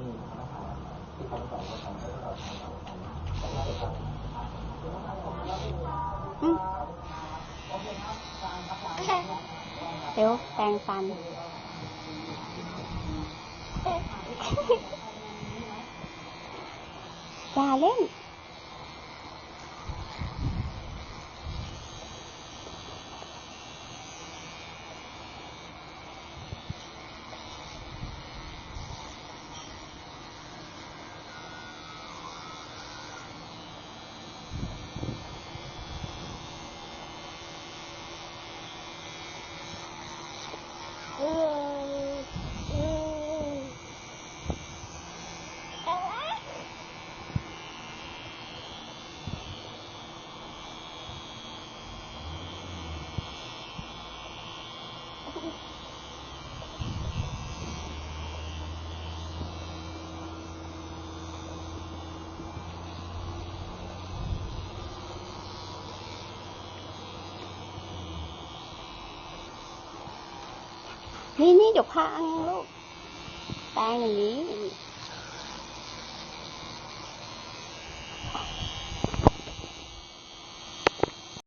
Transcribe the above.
อืมเดี๋ยวแปรงฟัน อย่าเล่น Oh. นี่นี่เดี๋ยวพังลูกแปรงอย่างนี้